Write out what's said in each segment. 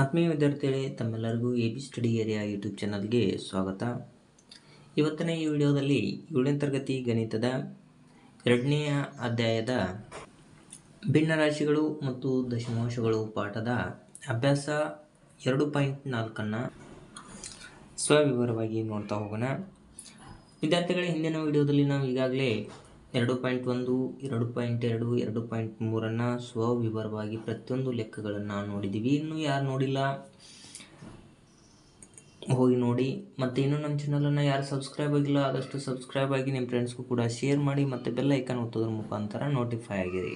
ಆತ್ಮೀಯ ವಿದ್ಯಾರ್ಥಿಗಳೇ, ತಮ್ಮೆಲ್ಲರಿಗೂ A B study area YouTube ಚಾನಲ್ಗೆ ಸ್ವಾಗತ. ಇವತ್ತಿನ ಈ ವಿಡಿಯೋದಲ್ಲಿ ಏಳನೇ ತರಗತಿ ಗಣಿತದ ಎರಡನೆಯ ಅಧ್ಯಾಯದ ಭಿನ್ನರಾಶಿಗಳು ಮತ್ತು ದಶಮಾಂಶಗಳು ಪಾಠದ ಅಭ್ಯಾಸ ಎರಡು ಪಾಯಿಂಟ್ ನಾಲ್ಕನ್ನು ಸ್ವವಿವರವಾಗಿ ನೋಡ್ತಾ ಹೋಗೋಣ. ವಿದ್ಯಾರ್ಥಿಗಳೇ, ಹಿಂದಿನ ವಿಡಿಯೋದಲ್ಲಿ ನಾವು ಈಗಾಗಲೇ ಎರಡು ಪಾಯಿಂಟ್ ಒಂದು, ಎರಡು ಪಾಯಿಂಟ್ ಎರಡು ಎರಡು ಪಾಯಿಂಟ್ ಮೂರನ್ನು ಸ್ವವಿವರವಾಗಿ ಪ್ರತಿಯೊಂದು ಲೆಕ್ಕಗಳನ್ನು ನೋಡಿದ್ದೀವಿ ಇನ್ನು ಯಾರು ನೋಡಿಲ್ಲ, ಹೋಗಿ ನೋಡಿ. ಮತ್ತು ಇನ್ನೂ ನಮ್ಮ ಚಾನಲನ್ನು ಯಾರು ಸಬ್ಸ್ಕ್ರೈಬ್ ಆಗಿಲ್ಲ, ಆದಷ್ಟು ಸಬ್ಸ್ಕ್ರೈಬ್ ಆಗಿ ನಿಮ್ಮ ಫ್ರೆಂಡ್ಸ್ಗೂ ಕೂಡ ಶೇರ್ ಮಾಡಿ, ಮತ್ತು ಬೆಲ್ ಐಕನ್ ಒತ್ತೋದ್ರ ಮುಖಾಂತರ ನೋಟಿಫೈ ಆಗಿರಿ.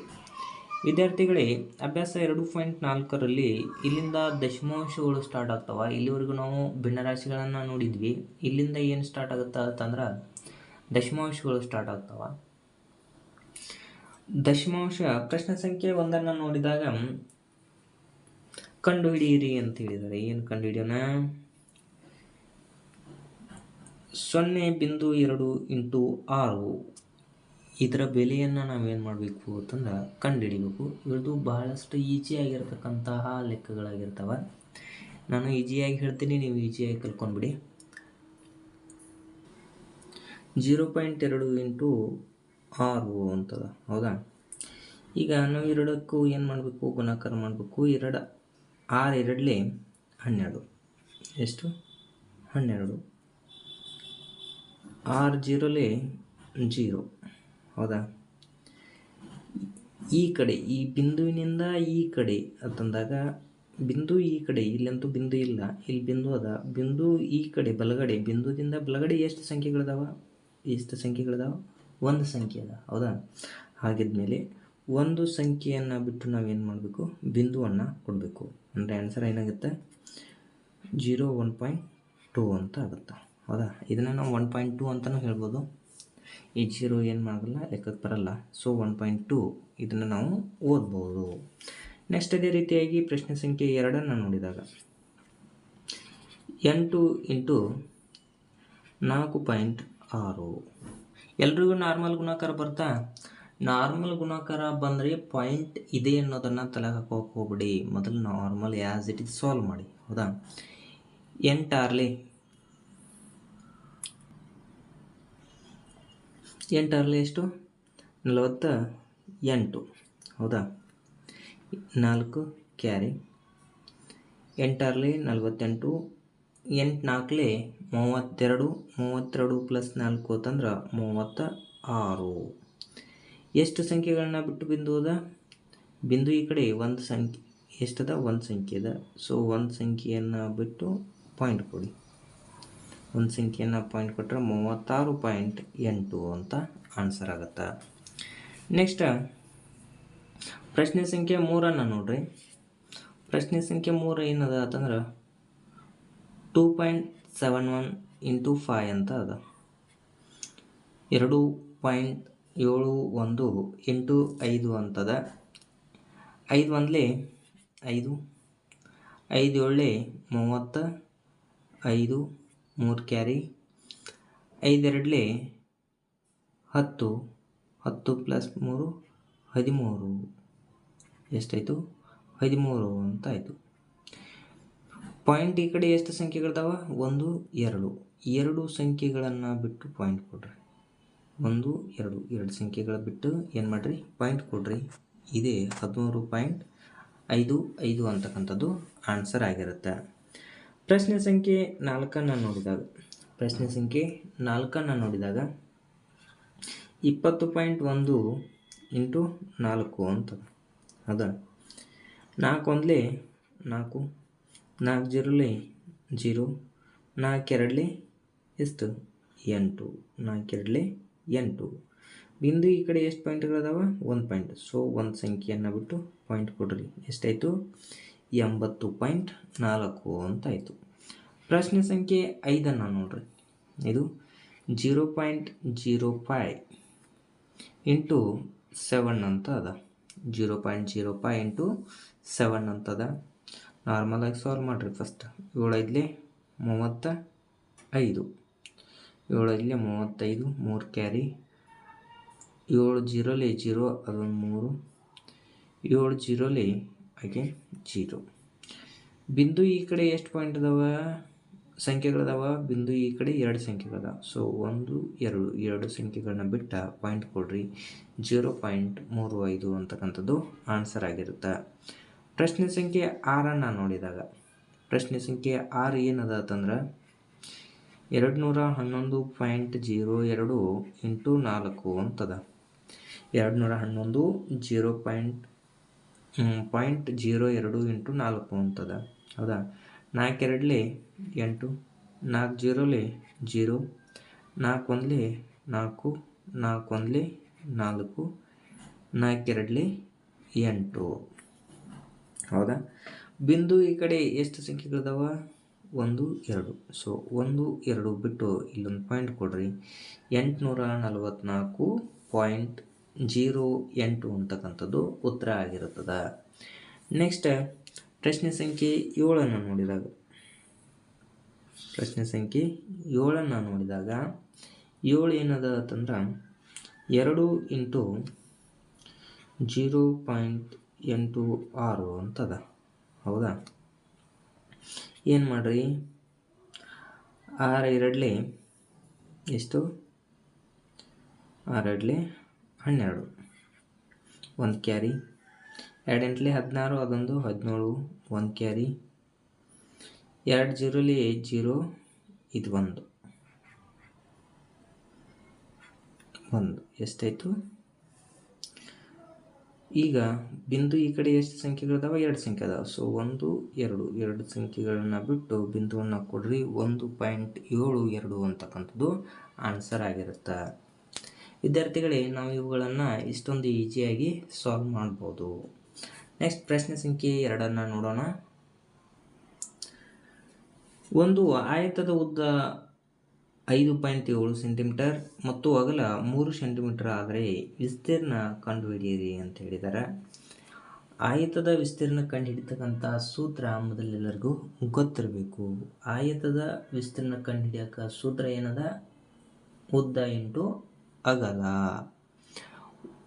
ವಿದ್ಯಾರ್ಥಿಗಳೇ, ಅಭ್ಯಾಸ ಎರಡು ಪಾಯಿಂಟ್ ನಾಲ್ಕರಲ್ಲಿ ಇಲ್ಲಿಂದ ದಶಮಾಂಶಗಳು ಸ್ಟಾರ್ಟ್ ಆಗ್ತಾವ. ಇಲ್ಲಿವರೆಗೂ ನಾವು ಭಿನ್ನರಾಶಿಗಳನ್ನು ನೋಡಿದ್ವಿ. ಇಲ್ಲಿಂದ ಏನು ಸ್ಟಾರ್ಟ್ ಆಗುತ್ತಾ ಅಂತಂದ್ರೆ ದಶಮಾಂಶಗಳು ಸ್ಟಾರ್ಟ್ ಆಗ್ತಾವ. ದಶಮಾಂಶ ಪ್ರಶ್ನೆ ಸಂಖ್ಯೆ ಒಂದನ್ನು ನೋಡಿದಾಗ ಕಂಡುಹಿಡಿಯಿರಿ ಅಂತ ಹೇಳಿದ್ದಾರೆ. ಏನು ಕಂಡುಹಿಡಿಯೋಣ? ಸೊನ್ನೆ ಬಿಂದು ಎರಡು ಇಂಟು ಆರು. ಇದರ ಬೆಲೆಯನ್ನು ನಾವೇನು ಮಾಡಬೇಕು ಅಂತಂದ್ರೆ ಕಂಡುಹಿಡಿಬೇಕು. ಇದು ಬಹಳಷ್ಟು ಈಜಿ ಆಗಿರ್ತಕ್ಕಂತಹ ಲೆಕ್ಕಗಳಾಗಿರ್ತವೆ. ನಾನು ಈಜಿಯಾಗಿ ಹೇಳ್ತೀನಿ, ನೀವು ಈಜಿಯಾಗಿ ಕಲ್ಕೊಂಡ್ಬಿಡಿ ಜೀರೋ ಪಾಯಿಂಟ್ ಎರಡು ಇಂಟು ಆರು ಅಂತದ ಹೌದಾ? ಈಗ ನಾವು ಎರಡಕ್ಕೂ ಏನು ಮಾಡಬೇಕು? ಗುಣಾಕಾರ ಮಾಡಬೇಕು. ಎರಡು, ಆರು ಎರಡಲೇ ಹನ್ನೆರಡು. ಎಷ್ಟು? ಹನ್ನೆರಡು. ಆರು ಜೀರೋಲೇ ಜೀರೋ. ಹೌದಾ? ಈ ಕಡೆ, ಈ ಬಿಂದುವಿನಿಂದ ಈ ಕಡೆ ಅಂತಂದಾಗ ಬಿಂದು ಈ ಕಡೆ, ಇಲ್ಲಂತೂ ಬಿಂದು ಇಲ್ಲ, ಇಲ್ಲಿ ಬಿಂದು ಅದ. ಬಿಂದು ಈ ಕಡೆ, ಬಲಗಡೆ, ಬಿಂದುದಿಂದ ಬಲಗಡೆ ಎಷ್ಟು ಸಂಖ್ಯೆಗಳಿದಾವ? ಎಷ್ಟು ಸಂಖ್ಯೆಗಳಿದಾವ? ಒಂದು ಸಂಖ್ಯೆ ಅದ, ಹೌದಾ? ಹಾಗಿದ್ಮೇಲೆ ಒಂದು ಸಂಖ್ಯೆಯನ್ನು ಬಿಟ್ಟು ನಾವೇನು ಮಾಡಬೇಕು? ಬಿಂದುವನ್ನು ಕೊಡಬೇಕು. ಅಂದರೆ ಆನ್ಸರ್ ಏನಾಗುತ್ತೆ? ಜೀರೋ ಒನ್ ಪಾಯಿಂಟ್ ಟೂ ಅಂತ ಆಗುತ್ತೆ. ಹೌದಾ? ಇದನ್ನು ನಾವು ಒನ್ ಪಾಯಿಂಟ್ ಟೂ ಅಂತಲೂ ಹೇಳ್ಬೋದು. ಈ ಜೀರೋ ಏನು ಮಾಡಲ್ಲ ಲೆಕ್ಕಕ್ಕೆ ಬರಲ್ಲ. ಸೊ ಒನ್ ಪಾಯಿಂಟ್ ಟೂ ಇದನ್ನು ನಾವು ಓದ್ಬೋದು. ನೆಕ್ಸ್ಟ್ ಅದೇ ರೀತಿಯಾಗಿ ಪ್ರಶ್ನೆ ಸಂಖ್ಯೆ ಎರಡನ್ನು ನೋಡಿದಾಗ. ಎಂಟು ಇಂಟು ನಾಲ್ಕು ಪಾಯಿಂಟ್ ಆರು. ಎಲ್ರಿಗೂ ನಾರ್ಮಲ್ ಗುಣಾಕಾರ ಬರ್ತಾ? ನಾರ್ಮಲ್ ಗುಣಾಕಾರ ಬಂದರೆ ಪಾಯಿಂಟ್ ಇದೆ ಅನ್ನೋದನ್ನು ತಲೆ ಹಾಕೋಕೆ ಹೋಗ್ಬಿಡಿ. ಮೊದಲು normal as it is solve ಮಾಡಿ. ಹೌದಾ? ಎಂಟಾರ್ಲಿ. ಎಂಟಾರ್ಲಿ ಎಷ್ಟು? ನಲವತ್ತ ಎಂಟು. ಹೌದಾ? ನಾಲ್ಕು ಕ್ಯಾರಿ. ಎಂಟಾರ್ಲಿ ನಲವತ್ತೆಂಟು ಎಂಟು ನಾಲ್ಕಲೇ ಮೂವತ್ತೆರಡು ಮೂವತ್ತೆರಡು ಪ್ಲಸ್ ನಾಲ್ಕು ಅಂತಂದ್ರೆ ಮೂವತ್ತ ಆರು ಎಷ್ಟು ಸಂಖ್ಯೆಗಳನ್ನ ಬಿಟ್ಟು ಬಿಂದು ಅದ ಬಿಂದು ಈ ಕಡೆ ಒಂದು ಸಂಖ್ಯೆ, ಎಷ್ಟದ? ಒಂದು ಸಂಖ್ಯೆ ಅದ ಸೊ ಒಂದು ಸಂಖ್ಯೆಯನ್ನು ಬಿಟ್ಟು ಪಾಯಿಂಟ್ ಕೊಡಿ. ಒಂದು ಸಂಖ್ಯೆಯನ್ನು ಪಾಯಿಂಟ್ ಕೊಟ್ಟರೆ ಮೂವತ್ತಾರು ಪಾಯಿಂಟ್ ಎಂಟು ಅಂತ ಆನ್ಸರ್ ಆಗುತ್ತೆ. ನೆಕ್ಸ್ಟ್ ಪ್ರಶ್ನೆ ಸಂಖ್ಯೆ ಮೂರನ್ನು ನೋಡ್ರಿ. ಪ್ರಶ್ನೆ ಸಂಖ್ಯೆ ಮೂರು ಏನದ ಅಂತಂದ್ರೆ two point seven one into five ಅಂತ ಅದ. ಎರಡು ಪಾಯಿಂಟ್ ಏಳು ಒಂದು ಎಂಟು ಐದು ಅಂತದ ಐದು ಒಂದಲೆ ಐದು ಐದು ಏಳೆ ಮೂವತ್ತ, ಐದು ಮೂರು ಕ್ಯಾರಿ ಐದೆರಡಲೆ ಹತ್ತು ಹತ್ತು ಪ್ಲಸ್ ಮೂರು, ಹದಿಮೂರು. ಎಷ್ಟಾಯಿತು? ಹದಿಮೂರು ಅಂತ ಆಯಿತು. ಪಾಯಿಂಟ್ ಈ ಕಡೆ ಎಷ್ಟು ಸಂಖ್ಯೆಗಳಿದಾವ? ಒಂದು, ಎರಡು. ಎರಡು ಸಂಖ್ಯೆಗಳನ್ನು ಬಿಟ್ಟು ಪಾಯಿಂಟ್ ಕೊಡ್ರಿ. ಒಂದು, ಎರಡು. ಎರಡು ಸಂಖ್ಯೆಗಳ ಬಿಟ್ಟು ಏನು ಮಾಡಿರಿ? ಪಾಯಿಂಟ್ ಕೊಡ್ರಿ. ಇದೇ ಹದಿಮೂರು ಪಾಯಿಂಟ್ ಐದು ಐದು ಅಂತಕ್ಕಂಥದ್ದು ಆನ್ಸರ್ ಆಗಿರುತ್ತೆ. ಪ್ರಶ್ನೆ ಸಂಖ್ಯೆ ನಾಲ್ಕನ್ನು ನೋಡಿದಾಗ, ಪ್ರಶ್ನೆ ಸಂಖ್ಯೆ ನಾಲ್ಕನ್ನು ನೋಡಿದಾಗ ಇಪ್ಪತ್ತು ಪಾಯಿಂಟ್ ಒಂದು ಇಂಟು ನಾಲ್ಕು ಅಂತ. ಅದ. ನಾಲ್ಕು ಒಂದಲೇ ನಾಲ್ಕು. ನಾಲ್ಕು ಜೀರೋಲಿ ಜೀರೋ ನಾಲ್ಕೆರಡಲಿ ಎಷ್ಟು? ಎಂಟು. ನಾಲ್ಕೆರಡಲಿ ಎಂಟು. ಬಿಂದು ಈ ಕಡೆ ಎಷ್ಟು ಪಾಯಿಂಟ್ಗಳದಾವ ಒಂದು ಪಾಯಿಂಟ್ ಸೊ ಒಂದು ಸಂಖ್ಯೆಯನ್ನು ಬಿಟ್ಟು ಪಾಯಿಂಟ್ ಕೊಡ್ರಿ. ಎಷ್ಟಾಯಿತು? ಎಂಬತ್ತು ಪಾಯಿಂಟ್ ನಾಲ್ಕು ಅಂತ ಆಯಿತು ಪ್ರಶ್ನೆ ಸಂಖ್ಯೆ ಐದನ್ನು ನೋಡ್ರಿ. ಇದು zero point zero five into seven ಅಂತ ಅದ. Zero point zero five into seven ಅಂತದ ನಾರ್ಮಲಾಗಿ ಸಾಲ್ವ್ ಮಾಡಿರಿ ಫಸ್ಟ್ ಏಳೈದಲೆ ಮೂವತ್ತ ಐದು. ಏಳೈದಲೆ ಮೂವತ್ತೈದು, ಮೂರು ಕ್ಯಾರಿ ಏಳು ಜೀರೋಲಿ ಜೀರೋ, ಅದೊಂದು ಮೂರು. ಏಳು ಜೀರೋಲಿ ಹಾಗೆ ಜೀರೋ. ಬಿಂದು ಈ ಕಡೆ ಎಷ್ಟು ಪಾಯಿಂಟ್ ಅದಾವ? ಸಂಖ್ಯೆಗಳದಾವ ಬಿಂದು ಈ ಕಡೆ ಎರಡು ಸಂಖ್ಯೆಗಳದಾವ ಸೊ ಒಂದು, ಎರಡು. ಎರಡು ಸಂಖ್ಯೆಗಳನ್ನ ಬಿಟ್ಟ ಪಾಯಿಂಟ್ ಕೊಡ್ರಿ. ಜೀರೋ ಪಾಯಿಂಟ್ ಮೂರು ಐದು ಅಂತಕ್ಕಂಥದ್ದು ಆನ್ಸರ್ ಆಗಿರುತ್ತೆ. ಪ್ರಶ್ನೆ ಸಂಖ್ಯೆ ಆರನ್ನು ನೋಡಿದಾಗ, ಪ್ರಶ್ನೆ ಸಂಖ್ಯೆ ಆರು ಏನದ ಅಂತಂದ್ರೆ ಎರಡು ನೂರ ಹನ್ನೊಂದು ಪಾಯಿಂಟ್ ಜೀರೋ ಎರಡು ಇಂಟು ನಾಲ್ಕು ಅಂತದ. ಎರಡು ನೂರ ಹನ್ನೊಂದು ಜೀರೋ ಪಾಯಿಂಟ್ ಪಾಯಿಂಟ್ ಜೀರೋ ಎರಡು ಇಂಟು ನಾಲ್ಕು ಅಂತದ. ಹೌದಾ? ನಾಲ್ಕೆರಡಲಿ ಎಂಟು, ನಾಲ್ಕು ಜೀರೋಲಿ ಜೀರೋ, ನಾಲ್ಕು ಒಂದ್ಲಿ ನಾಲ್ಕು ನಾಲ್ಕು ಒಂದ್ಲಿ ನಾಲ್ಕು, ನಾಲ್ಕೆರಡಲಿ ಎಂಟು. ಹೌದಾ? ಬಿಂದು ಈ ಕಡೆ ಎಷ್ಟು ಸಂಖ್ಯೆಗಳಿದಾವ? ಒಂದು, ಎರಡು. ಸೊ ಒಂದು, ಎರಡು ಬಿಟ್ಟು ಇಲ್ಲೊಂದು ಪಾಯಿಂಟ್ ಕೊಡ್ರಿ. ಎಂಟುನೂರ ನಲವತ್ತ್ನಾಲ್ಕು ಪಾಯಿಂಟ್ ಜೀರೋ ಎಂಟು ಅಂತಕ್ಕಂಥದ್ದು ಉತ್ತರ ಆಗಿರುತ್ತದೆ. ನೆಕ್ಸ್ಟ್ ಪ್ರಶ್ನೆ ಸಂಖ್ಯೆ ಏಳನ್ನು ನೋಡಿದಾಗ. ಪ್ರಶ್ನೆ ಸಂಖ್ಯೆ ಏಳನ್ನು ನೋಡಿದಾಗ ಏಳು ಏನದ ಅಂತಂದ್ರೆ ಎರಡು ಇಂಟು ಜೀರೋ ಪಾಯಿಂಟ್ ಎಂಟು ಆರು ಅಂತದ. ಹೌದಾ? ಏನು ಮಾಡ್ರಿ? ಆರು ಎರಡಲಿ ಎಷ್ಟು? ಆರು ಎರಡಲಿ ಹನ್ನೆರಡು. ಒಂದು ಕ್ಯಾರಿ. ಎರಡು ಹದಿನಾರು, ಅದೊಂದು ಹದಿನೇಳು, ಒಂದು ಕ್ಯಾರಿ. ಎರಡು ಜೀರೋಲಿ ಜೀರೋ, ಇದು ಒಂದು. ಒಂದು. ಎಷ್ಟಾಯಿತು? ಈಗ ಬಿಂದು ಈ ಕಡೆ ಎಷ್ಟು ಸಂಖ್ಯೆಗಳಿದಾವೆ ಎರಡು ಸಂಖ್ಯೆ ಅದಾವ. ಸೊ ಒಂದು, ಎರಡು. ಎರಡು ಸಂಖ್ಯೆಗಳನ್ನ ಬಿಟ್ಟು ಬಿಂದುವನ್ನು ಕೊಡ್ರಿ. ಒಂದು ಪಾಯಿಂಟ್ ಏಳು ಎರಡು ಅಂತಕ್ಕಂಥದ್ದು ಆನ್ಸರ್ ಆಗಿರುತ್ತೆ. ವಿದ್ಯಾರ್ಥಿಗಳೇ, ನಾವು ಇವುಗಳನ್ನು ಇಷ್ಟೊಂದು ಈಸಿಯಾಗಿ ಸಾಲ್ವ್ ಮಾಡ್ಬೋದು. ನೆಕ್ಸ್ಟ್ ಪ್ರಶ್ನೆ ಸಂಖ್ಯೆ ಎರಡನ್ನು ನೋಡೋಣ. ಒಂದು ಆಯತದ ಉದ್ದ ಐದು ಪಾಯಿಂಟ್ ಏಳು ಸೆಂಟಿಮೀಟರ್ ಮತ್ತು ಅಗಲ ಮೂರು ಸೆಂಟಿಮೀಟರ್ ಆದರೆ ವಿಸ್ತೀರ್ಣ ಕಂಡುಹಿಡಿಯಿರಿ ಅಂತ ಹೇಳಿದ್ದಾರೆ. ಆಯತದ ವಿಸ್ತೀರ್ಣ ಕಂಡುಹಿಡಿತಕ್ಕಂಥ ಸೂತ್ರ ಮೊದಲೆಲ್ಲರಿಗೂ ಗೊತ್ತಿರಬೇಕು. ಆಯತದ ವಿಸ್ತೀರ್ಣ ಕಂಡುಹಿಡಿಯಕ ಸೂತ್ರ ಏನದ? ಉದ್ದ ಇಂಟು ಅಗಲ.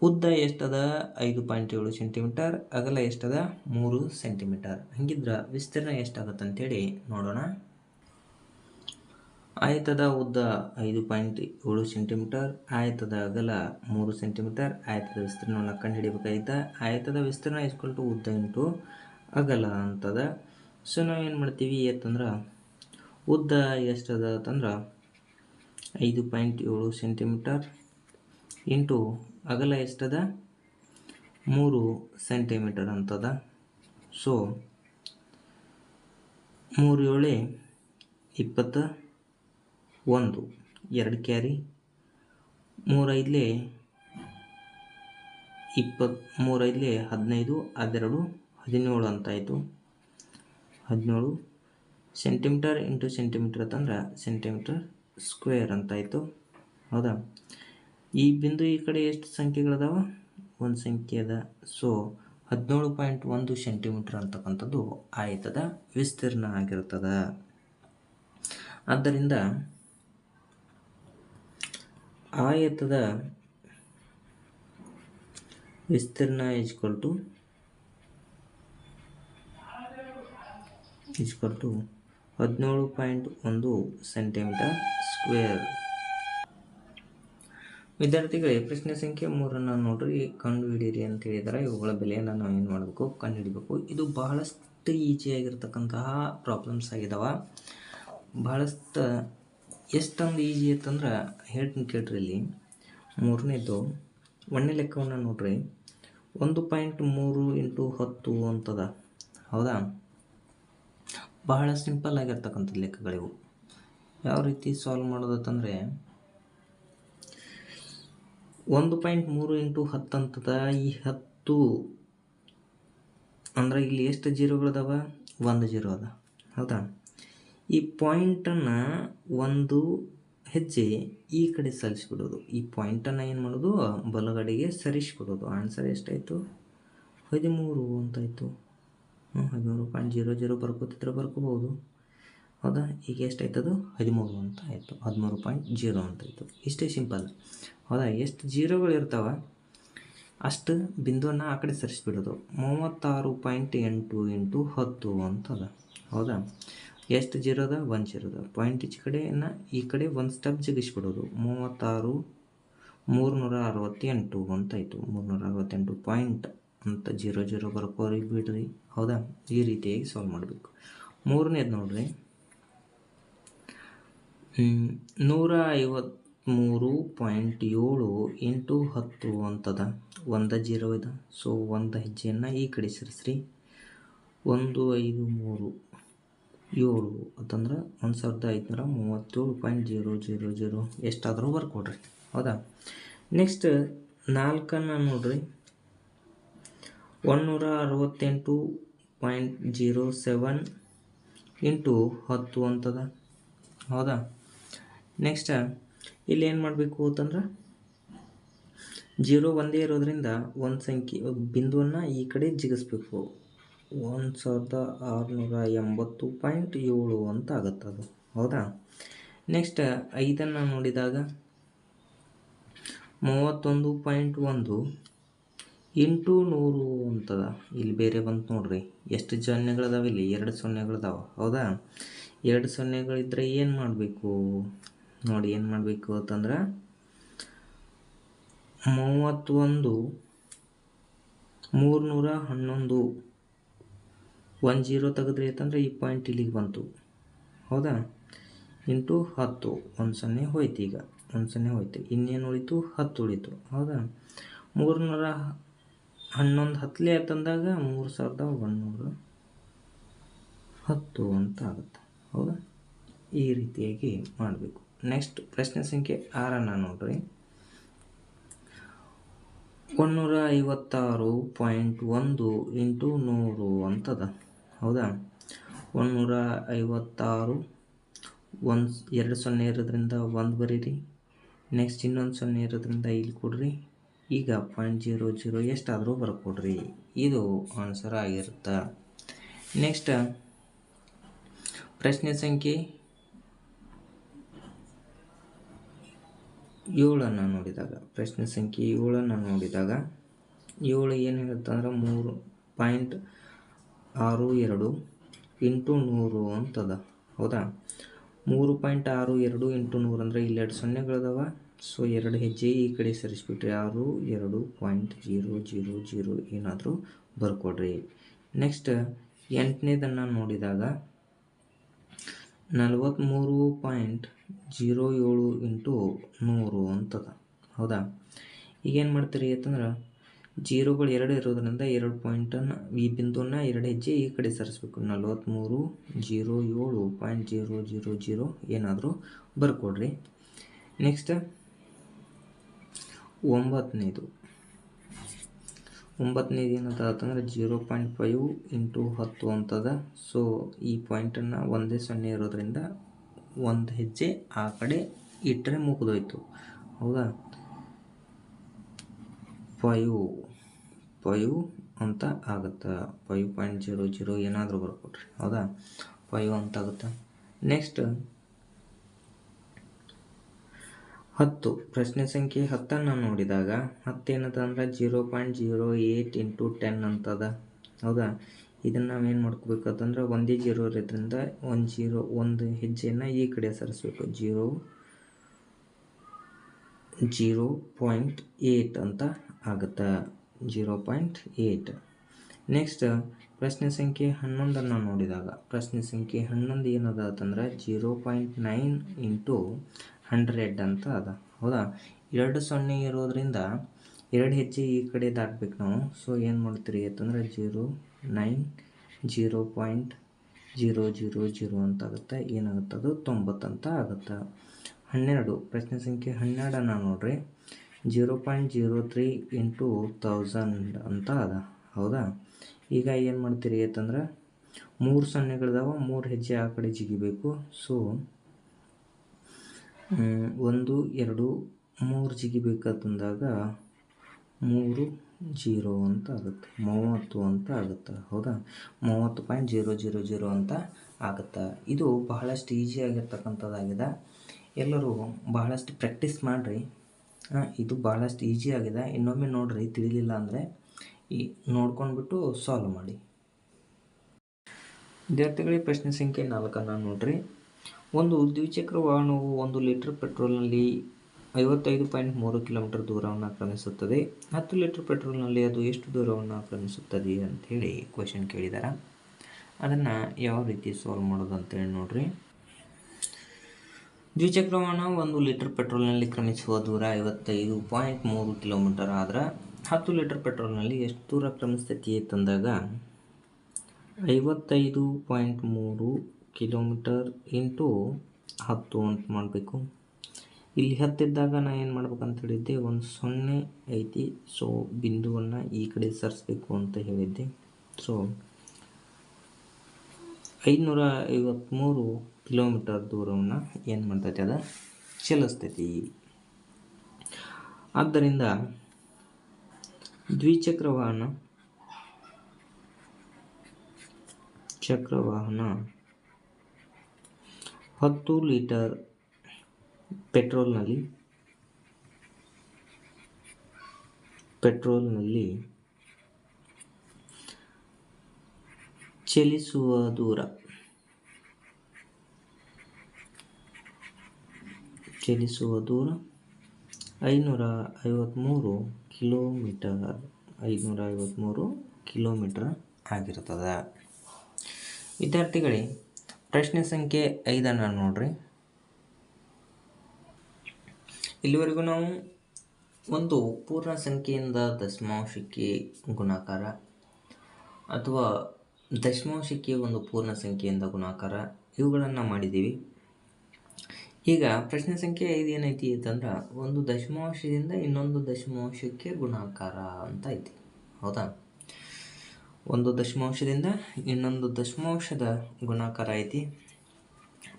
ಉದ್ದ ಎಷ್ಟದ? ಐದು ಪಾಯಿಂಟ್ ಏಳು ಸೆಂಟಿಮೀಟರ್, ಅಗಲ ಎಷ್ಟದ? ಮೂರು ಸೆಂಟಿಮೀಟರ್. ಹಂಗಿದ್ರೆ ವಿಸ್ತೀರ್ಣ ಎಷ್ಟಾಗತ್ತಂತೇಳಿ ನೋಡೋಣ. ಆಯತದ ಉದ್ದ ಐದು ಪಾಯಿಂಟ್ ಏಳು ಸೆಂಟಿಮೀಟರ್, ಆಯತದ ಅಗಲ ಮೂರು ಸೆಂಟಿಮೀಟರ್, ಆಯತದ ವಿಸ್ತೀರ್ಣವನ್ನು ಕಂಡುಹಿಡಿಬೇಕಾಗಿದ್ದ ಆಯತದ ವಿಸ್ತೀರ್ಣ ಇಸ್ಕೊಲ್ಟು ಉದ್ದ ಇಂಟು ಅಗಲ ಅಂತದ. ಸೊ ನಾವು ಏನು ಮಾಡ್ತೀವಿ ಅಂತಂದ್ರೆ ಉದ್ದ ಎಷ್ಟದ ಅಂತಂದ್ರೆ ಐದು ಪಾಯಿಂಟ್ ಏಳು ಸೆಂಟಿಮೀಟರ್ ಇಂಟು ಅಗಲ ಎಷ್ಟದ ಮೂರು ಸೆಂಟಿಮೀಟರ್ ಅಂತದ. ಸೊ ಮೂರು ಏಳೆ ಇಪ್ಪತ್ತ ಒಂದು, ಎರಡು ಕ್ಯಾರಿ, ಮೂರೈದಲೆ ಇಪ್ಪತ್ತು ಮೂರೈದಲೆ ಹದಿನೈದು, ಹದೆರಡು, ಹದಿನೇಳು ಅಂತಾಯಿತು. ಹದಿನೇಳು ಸೆಂಟಿಮೀಟರ್ ಇಂಟು ಸೆಂಟಿಮೀಟರ್ ಅಂತಂದ್ರೆ ಸೆಂಟಿಮೀಟರ್ ಸ್ಕ್ವೇರ್ ಅಂತಾಯಿತು. ಹೌದಾ? ಈ ಬಿಂದು ಈ ಕಡೆ ಎಷ್ಟು ಸಂಖ್ಯೆಗಳದಾವ? ಒಂದು ಸಂಖ್ಯೆ ಅದ. ಸೊ ಹದಿನೇಳು ಪಾಯಿಂಟ್ ಒಂದು ಸೆಂಟಿಮೀಟರ್ ಅಂತಕ್ಕಂಥದ್ದು ಆಯತದ ವಿಸ್ತೀರ್ಣ ಆಗಿರ್ತದೆ. ಆದ್ದರಿಂದ ಆಯತದ ವಿಸ್ತೀರ್ಣ ಈಜ್ಕೊಲ್ ಟು ಈಜ್ಕೊಲ್ ಟು ಹದಿನೇಳು ಪಾಯಿಂಟ್ ಒಂದು ಸೆಂಟಿಮೀಟರ್ ಸ್ಕ್ವೇರ್ ವಿದ್ಯಾರ್ಥಿಗಳೇ, ಪ್ರಶ್ನೆ ಸಂಖ್ಯೆ ಮೂರನ್ನು ನೋಡ್ರಿ, ಕಂಡುಹಿಡಿಯಿರಿ ಅಂತ ಹೇಳಿದರೆ ಇವುಗಳ ಬೆಲೆಯನ್ನು ನಾವು ಏನು ಮಾಡಬೇಕು, ಕಂಡುಹಿಡಬೇಕು. ಇದು ಬಹಳಷ್ಟು ಈಜಿಯಾಗಿರ್ತಕ್ಕಂತಹ ಪ್ರಾಬ್ಲಮ್ಸ್ ಆಗಿದಾವೆ. ಬಹಳಷ್ಟು ಎಷ್ಟೊಂದು ಈಜಿ ಇತ್ತಂದ್ರೆ ಹೇಳ್ತೀನಿ ಕೇಳ್ರಿ ಇಲ್ಲಿ. ಮೂರನೇದು, ಒಂದನೇ ಲೆಕ್ಕವನ್ನು ನೋಡ್ರಿ. ಒಂದು ಪಾಯಿಂಟ್ ಮೂರು ಇಂಟು ಹತ್ತು ಅಂತದ. ಹೌದಾ? ಬಹಳ ಸಿಂಪಲ್ ಆಗಿರ್ತಕ್ಕಂಥ ಲೆಕ್ಕಗಳಿವು. ಯಾವ ರೀತಿ ಸಾಲ್ವ್ ಮಾಡೋದಂತಂದರೆ ಒಂದು ಪಾಯಿಂಟ್ ಮೂರು ಇಂಟು ಹತ್ತು ಅಂತದ. ಈ ಹತ್ತು ಅಂದ್ರೆ ಇಲ್ಲಿ ಎಷ್ಟು ಜೀರೋಗಳದಾವ? ಒಂದು ಜೀರೋ ಅದ. ಹೌದಾ? ಈ ಪಾಯಿಂಟನ್ನು ಒಂದು ಹೆಜ್ಜೆ ಈ ಕಡೆ ಸರಿಸ್ಬಿಡೋದು ಈ ಪಾಯಿಂಟನ್ನು ಏನು ಮಾಡೋದು? ಬಲಗಡೆಗೆ ಸರಿಸ್ಬಿಡೋದು. ಆನ್ಸರ್ ಎಷ್ಟಾಯಿತು? ಹದಿಮೂರು ಅಂತಾಯಿತು. ಹ್ಞೂ ಹದಿಮೂರು ಪಾಯಿಂಟ್ ಜೀರೋ ಜೀರೋ ಬರ್ಕೋತಿದ್ರೆ ಬರ್ಕೋಬೋದು. ಹೌದಾ? ಈಗ ಎಷ್ಟಾಯ್ತದು ಹದಿಮೂರು ಅಂತ ಆಯಿತು ಹದಿಮೂರು ಪಾಯಿಂಟ್ ಜೀರೋ ಅಂತಾಯಿತು. ಇಷ್ಟೇ ಸಿಂಪಲ್ ಹೌದಾ? ಎಷ್ಟು ಜೀರೋಗಳು ಇರ್ತಾವೆ? ಅಷ್ಟು ಬಿಂದುವನ್ನು ಆ ಕಡೆ ಸರಿಸ್ಬಿಡೋದು. ಮೂವತ್ತಾರು ಪಾಯಿಂಟ್ ಎಂಟು ಎಂಟು ಹತ್ತು ಅಂತದ. ಹೌದಾ? ಎಷ್ಟು ಜೀರೋದ? ಒಂದು ಜೀರೋದ. ಪಾಯಿಂಟ್ ಈಚೆ ಕಡೆನ ಈ ಕಡೆ ಒಂದು ಸ್ಟೆಪ್ ಜಿಗಿಸ್ಬಿಡೋದು. ಮೂವತ್ತಾರು ಮೂರುನೂರ ಅರವತ್ತೆಂಟು ಅಂತಾಯಿತು. ಮೂರುನೂರ ಅರವತ್ತೆಂಟು ಪಾಯಿಂಟ್ ಅಂತ ಜೀರೋ ಜೀರೋ ಬರ್ಕೋರಿ ಬಿಡ್ರಿ. ಹೌದಾ? ಈ ರೀತಿಯಾಗಿ ಸಾಲ್ವ್ ಮಾಡಬೇಕು. ಮೂರನೇದು ನೋಡ್ರಿ. ನೂರ ಐವತ್ಮೂರು ಪಾಯಿಂಟ್ ಏಳು ಎಂಟು ಹತ್ತು ಅಂತದ. ಒಂದ ಜೀರೋ ಇದೆ. ಸೊ ಒಂದು ಹೆಜ್ಜೆಯನ್ನು ಈ ಕಡೆ ಸರಿಸ್ರಿ. ಒಂದು, ಐದು, ಮೂರು. ಏಳು ಅಂತಂದ್ರೆ ಒಂದು ಸಾವಿರದ ಐದುನೂರ ಮೂವತ್ತೇಳು ಪಾಯಿಂಟ್ ಜೀರೋ ಜೀರೋ ಜೀರೋ ಎಷ್ಟಾದರೂ ಬರ್ಕೊಡ್ರಿ ಹೌದಾ? ನೆಕ್ಸ್ಟ್ ನಾಲ್ಕನ್ನು ನೋಡ್ರಿ. ಒಂದುನೂರ ಅರವತ್ತೆಂಟು ಪಾಯಿಂಟ್ ಜೀರೋ ಸೆವೆನ್ ಇಂಟು ಹತ್ತು ಅಂತದ. ಹೌದಾ? ನೆಕ್ಸ್ಟ್ ಇಲ್ಲಿ ಏನು ಮಾಡಬೇಕು ಅಂತಂದ್ರೆ ಜೀರೋ ಒಂದೇ ಇರೋದ್ರಿಂದ ಒಂದು ಸಂಖ್ಯೆ, ಬಿಂದುವನ್ನು ಈ ಕಡೆ ಜಿಗಿಸ್ಬೇಕು. ಒಂದು ಸಾವಿರದ ಆರುನೂರ ಎಂಬತ್ತು ಪಾಯಿಂಟ್ ಏಳು ಅಂತ ಆಗುತ್ತೆ ಅದು ಹೌದಾ? ನೆಕ್ಸ್ಟ್ ಐದನ್ನು ನೋಡಿದಾಗ ಮೂವತ್ತೊಂದು ಪಾಯಿಂಟ್ ಒಂದು ಎಂಟು ನೂರು ಅಂತದ. ಇಲ್ಲಿ ಬೇರೆ ಬಂತು ನೋಡ್ರಿ. ಎಷ್ಟು ಸೊನ್ನೆಗಳದಾವೆ ಇಲ್ಲಿ? ಎರಡು ಸೊನ್ನೆಗಳದಾವ ಹೌದಾ? ಎರಡು ಸೊನ್ನೆಗಳಿದ್ರೆ ಏನು ಮಾಡಬೇಕು? ನೋಡಿ ಏನು ಮಾಡಬೇಕು ಅಂತಂದ್ರೆ ಮೂವತ್ತೊಂದು ಮೂರುನೂರ ಹನ್ನೊಂದು ಒಂದು ಜೀರೋ ತೆಗೆದ್ರಿ ಅಂತಂದ್ರೆ ಈ ಪಾಯಿಂಟ್ ಇಲ್ಲಿಗೆ ಬಂತು. ಹೌದಾ? ಇಂಟು ಹತ್ತು, ಒಂದು ಸೊನ್ನೆ ಹೋಯ್ತು ಈಗ. ಒಂದು ಸೊನ್ನೆ ಹೋಯ್ತು. ಇನ್ನೇನು ಉಳಿತು? ಹತ್ತು ಉಳಿತು. ಹೌದಾ? ಮೂರುನೂರ ಹನ್ನೊಂದು ಹತ್ತಲೇ ಅಂತಂದಾಗ ಮೂರು ಸಾವಿರದ ಒಂದುನೂರ ಹತ್ತು ಅಂತ ಆಗುತ್ತೆ. ಹೌದಾ? ಈ ರೀತಿಯಾಗಿ ಮಾಡಬೇಕು. ನೆಕ್ಸ್ಟ್ ಪ್ರಶ್ನೆ ಸಂಖ್ಯೆ ಆರನ್ನು ನೋಡ್ರಿ. ಒಂದುನೂರ ಐವತ್ತಾರು ಪಾಯಿಂಟ್ ಒಂದು ಇಂಟು ನೂರು ಅಂತದ. ಹೌದಾ? ಒಂದುನೂರ ಐವತ್ತಾರು ಒಂದು ಎರಡು ಸೊನ್ನೆ ಇರೋದ್ರಿಂದ ಒಂದು ಬರೀರಿ, ನೆಕ್ಸ್ಟ್ ಇನ್ನೊಂದು ಸೊನ್ನೆ ಇರೋದ್ರಿಂದ ಇಲ್ಲಿ ಕೊಡ್ರಿ. ಈಗ ಪಾಯಿಂಟ್ ಜೀರೋ ಜೀರೋ ಎಷ್ಟಾದರೂ ಬರ್ಕೊಡ್ರಿ. ಇದು ಆನ್ಸರ್ ಆಗಿರುತ್ತೆ? ನೆಕ್ಸ್ಟ್ ಪ್ರಶ್ನೆ ಸಂಖ್ಯೆ ಏಳನ್ನು ನೋಡಿದಾಗ, ಪ್ರಶ್ನೆ ಸಂಖ್ಯೆ ಏಳನ್ನು ನೋಡಿದಾಗ, ಏಳು ಏನು ಹೇಳುತ್ತೆ ಅಂದ್ರೆ ಮೂರು ಪಾಯಿಂಟ್ ಆರು ಎರಡು ಇಂಟು ನೂರು ಅಂತದ, ಹೌದಾ? ಮೂರು ಪಾಯಿಂಟ್ ಆರು ಎರಡು ಇಂಟು ನೂರು ಅಂದರೆ ಇಲ್ಲಿ ಎರಡು ಸೊನ್ನೆಗಳದಾವ. ಸೊ ಎರಡು ಹೆಜ್ಜೆ ಈ ಕಡೆ ಸರಿಸ್ಬಿಟ್ರಿ ಆರು ಎರಡು ಪಾಯಿಂಟ್ ಜೀರೋ ಜೀರೋ ಜೀರೋ ಏನಾದರೂ ಬರ್ಕೊಡ್ರಿ. ನೆಕ್ಸ್ಟ್ ಎಂಟನೇದನ್ನು ನೋಡಿದಾಗ ನಲವತ್ತ್ಮೂರು ಪಾಯಿಂಟ್ ಜೀರೋ ಏಳು ಇಂಟು ನೂರು ಅಂತದ, ಹೌದಾ? ಈಗೇನು ಮಾಡ್ತೀರಿ ಅಂತಂದ್ರೆ ಜೀರೋಗಳು ಎರಡು ಇರೋದರಿಂದ ಎರಡು ಪಾಯಿಂಟನ್ನು ಈ ಬಿಂದುವನ್ನ ಎರಡು ಹೆಜ್ಜೆ ಈ ಕಡೆ ಸರಿಸ್ಬೇಕು. ನಲವತ್ತ್ಮೂರು ಜೀರೋ, ಏಳು ಪಾಯಿಂಟ್ ಜೀರೋ ಜೀರೋ ಜೀರೋ ಏನಾದರೂ ಬರ್ಕೊಡ್ರಿ. ನೆಕ್ಸ್ಟ್ ಒಂಬತ್ತನೇದು. ಒಂಬತ್ತನೇದು ಏನದ ಅಂತಂದ್ರೆ ಜೀರೋ ಪಾಯಿಂಟ್ ಫೈವ್ ಇಂಟು ಹತ್ತು ಅಂತದ. ಸೊ ಈ ಪಾಯಿಂಟನ್ನು ಒಂದೇ ಸೊನ್ನೆ ಇರೋದರಿಂದ ಒಂದು ಹೆಜ್ಜೆ ಆ ಕಡೆ ಇಟ್ಟರೆ ಮುಗಿದೋಯ್ತು. ಹೌದಾ? ಫೈವ್ ಫೈವ್ ಅಂತ ಆಗುತ್ತೆ? ಫೈವ್ ಪಾಯಿಂಟ್ ಜೀರೋ ಜೀರೋ ಏನಾದರೂ ಬರ್ಕೊಡ್ರಿ ಹೌದಾ? ಫೈವ್ ಅಂತ ಆಗುತ್ತೆ? ನೆಕ್ಸ್ಟ್ ಹತ್ತು. ಪ್ರಶ್ನೆ ಸಂಖ್ಯೆ ಹತ್ತನ್ನು ನೋಡಿದಾಗ ಹತ್ತೇನದ ಅಂದ್ರೆ zero point zero eight into ten ಅಂತದ, ಹೌದಾ? ಇದನ್ನು ನಾವೇನು ಮಾಡ್ಕೋಬೇಕಂತಂದ್ರೆ ಒಂದೇ ಜೀರೋ ಇರೋದ್ರಿಂದ ಒಂದು ಜೀರೋ ಒಂದು ಹೆಜ್ಜೆಯನ್ನು ಈ ಕಡೆ ಸರಿಸ್ಬೇಕು. ಜೀರೋ ಜೀರೋ ಪಾಯಿಂಟ್ ಏಯ್ಟ್ ಅಂತ ಆಗುತ್ತೆ? ಜೀರೋ ಪಾಯಿಂಟ್ ಏಯ್ಟ್ ನೆಕ್ಸ್ಟ್ ಪ್ರಶ್ನೆ ಸಂಖ್ಯೆ ಹನ್ನೊಂದನ್ನು ನೋಡಿದಾಗ, ಪ್ರಶ್ನೆ ಸಂಖ್ಯೆ ಹನ್ನೊಂದು ಏನದ ಅಂತಂದ್ರೆ zero point nine into hundred ಅಂತ ಅದ. ಹೌದಾ? ಎರಡು ಸೊನ್ನೆ ಇರೋದ್ರಿಂದ ಎರಡು ಹೆಜ್ಜೆ ಈ ಕಡೆ ದಾಟ್ಬೇಕು ನಾವು. ಸೊ ಏನು ಮಾಡ್ತೀರಿ ಅಂತಂದ್ರೆ zero nine zero point zero zero zero ಅಂತ ಆಗುತ್ತೆ. ಏನಾಗುತ್ತೆ? ಅದು ತೊಂಬತ್ತು ಅಂತ ಆಗುತ್ತೆ. ಹನ್ನೆರಡು, ಪ್ರಶ್ನೆ ಸಂಖ್ಯೆ ಹನ್ನೆರಡನ್ನು ನೋಡ್ರಿ. Zero point zero three into thousand ಅಂತ ಅದ. ಹೌದಾ? ಈಗ ಏನು ಮಾಡ್ತೀರಿ ಅಂತಂದ್ರೆ ಮೂರು ಸೊನ್ನೆಗಳಿದಾವೆ, ಮೂರು ಹೆಜ್ಜೆ ಆ ಕಡೆ ಜಿಗಿಬೇಕು. ಸೊ ಒಂದು, ಎರಡು, ಮೂರು ಜಿಗಿಬೇಕಂತಂದಾಗ ಮೂರು ಜೀರೋ ಅಂತ ಆಗುತ್ತೆ. ಮೂವತ್ತು ಅಂತ ಆಗುತ್ತೆ. ಹೌದಾ? ಮೂವತ್ತು ಪಾಯಿಂಟ್ ಜೀರೋ ಜೀರೋ ಜೀರೋ ಅಂತ ಆಗುತ್ತೆ. ಇದು ಬಹಳಷ್ಟು ಈಸಿ ಆಗಿರ್ತಕ್ಕಂಥದ್ದಾಗಿದೆ ಎಲ್ಲರೂ ಬಹಳಷ್ಟು ಪ್ರ್ಯಾಕ್ಟೀಸ್ ಮಾಡಿರಿ. ಇದು ಭಾಳಷ್ಟು ಈಸಿ ಆಗಿದೆ. ಇನ್ನೊಮ್ಮೆ ನೋಡಿರಿ, ತಿಳಿಲಿಲ್ಲ ಅಂದರೆ ಈ ನೋಡ್ಕೊಂಡ್ಬಿಟ್ಟು ಸಾಲ್ವ್ ಮಾಡಿ. ವಿದ್ಯಾರ್ಥಿಗಳಿಗೆ ಪ್ರಶ್ನೆ ಸಂಖ್ಯೆ ನಾಲ್ಕನ್ನು ನೋಡ್ರಿ. ಒಂದು ದ್ವಿಚಕ್ರ ವಾಹನವು ಒಂದು ಲೀಟರ್ ಪೆಟ್ರೋಲ್ನಲ್ಲಿ ಐವತ್ತೈದು ಪಾಯಿಂಟ್ ಮೂರು ಕಿಲೋಮೀಟರ್ ದೂರವನ್ನು ಆಕ್ರಮಿಸುತ್ತದೆ ಹತ್ತು ಲೀಟರ್ ಪೆಟ್ರೋಲ್ನಲ್ಲಿ ಅದು ಎಷ್ಟು ದೂರವನ್ನು ಆಕ್ರಮಿಸುತ್ತದೆ ಅಂಥೇಳಿ ಕ್ವಶನ್ ಕೇಳಿದ್ದಾರೆ ಅದನ್ನು ಯಾವ ರೀತಿ ಸಾಲ್ವ್ ಮಾಡೋದು ಅಂತೇಳಿ ನೋಡ್ರಿ. ದ್ವಿಚಕ್ರ ವಾಹನ ಒಂದು ಲೀಟರ್ ಪೆಟ್ರೋಲ್ನಲ್ಲಿ ಕ್ರಮಿಸುವ ದೂರ ಐವತ್ತೈದು ಪಾಯಿಂಟ್ ಮೂರು ಕಿಲೋಮೀಟರ್ ಆದ್ರೆ ಹತ್ತು ಲೀಟರ್ ಪೆಟ್ರೋಲ್ನಲ್ಲಿ ಎಷ್ಟು ದೂರ ಕ್ರಮಿಸ್ತೈತಿ ಅಂತಂದಾಗ ಐವತ್ತೈದು ಪಾಯಿಂಟ್ ಮೂರು ಕಿಲೋಮೀಟರ್ ಇಂಟು ಹತ್ತು ಅಂತ ಮಾಡಬೇಕು. ಇಲ್ಲಿ ಹತ್ತಿದ್ದಾಗ ನಾನು ಏನು ಮಾಡ್ಬೇಕಂತ ಹೇಳಿದ್ದೆ, ಒಂದು ಸೊನ್ನೆ ಐತಿ. ಸೊ ಬಿಂದುವನ್ನು ಈ ಕಡೆ ಸರಿಸ್ಬೇಕು ಅಂತ ಹೇಳಿದ್ದೆ. ಸೊ ಐದುನೂರ ಐವತ್ತ್ಮೂರು ಕಿಲೋಮೀಟರ್ ದೂರವನ್ನು ಏನು ಮಾಡ್ತೈತಿ ಅದು ಚಲಿಸ್ತೈತಿ. ಆದ್ದರಿಂದ ದ್ವಿಚಕ್ರ ವಾಹನ, ಚಕ್ರ ವಾಹನ ಹತ್ತು ಲೀಟರ್ ಪೆಟ್ರೋಲ್ನಲ್ಲಿ ಪೆಟ್ರೋಲ್ನಲ್ಲಿ ಚಲಿಸುವ ದೂರ. ಚಲಿಸುವ ದೂರ ಐನೂರ ಐವತ್ತ್ಮೂರು ಕಿಲೋಮೀಟರ್ ಐನೂರ ಐವತ್ತ್ಮೂರು ಕಿಲೋಮೀಟರ್ ಆಗಿರ್ತದೆ ವಿದ್ಯಾರ್ಥಿಗಳೇ, ಪ್ರಶ್ನೆ ಸಂಖ್ಯೆ ಐದನ್ನು ನೋಡ್ರಿ. ಇಲ್ಲಿವರೆಗೂ ನಾವು ಒಂದು ಪೂರ್ಣ ಸಂಖ್ಯೆಯಿಂದ ದಶಮಾಂಶಕ್ಕೆ ಗುಣಾಕಾರ ಅಥವಾ ದಶಮಾಂಶಕ್ಕೆ ಒಂದು ಪೂರ್ಣ ಸಂಖ್ಯೆಯಿಂದ ಗುಣಾಕಾರ ಇವುಗಳನ್ನು ಮಾಡಿದ್ದೀವಿ. ಈಗ ಪ್ರಶ್ನೆ ಸಂಖ್ಯೆ ಐದು ಏನೈತಿ ಅಂತಂದ್ರೆ ಒಂದು ದಶಮಾಂಶದಿಂದ ಇನ್ನೊಂದು ದಶಮಾಂಶಕ್ಕೆ ಗುಣಾಕಾರ ಅಂತ ಐತಿ. ಹೌದಾ? ಒಂದು ದಶಮಾಂಶದಿಂದ ಇನ್ನೊಂದು ದಶಮಾಂಶದ ಗುಣಾಕಾರ ಐತಿ.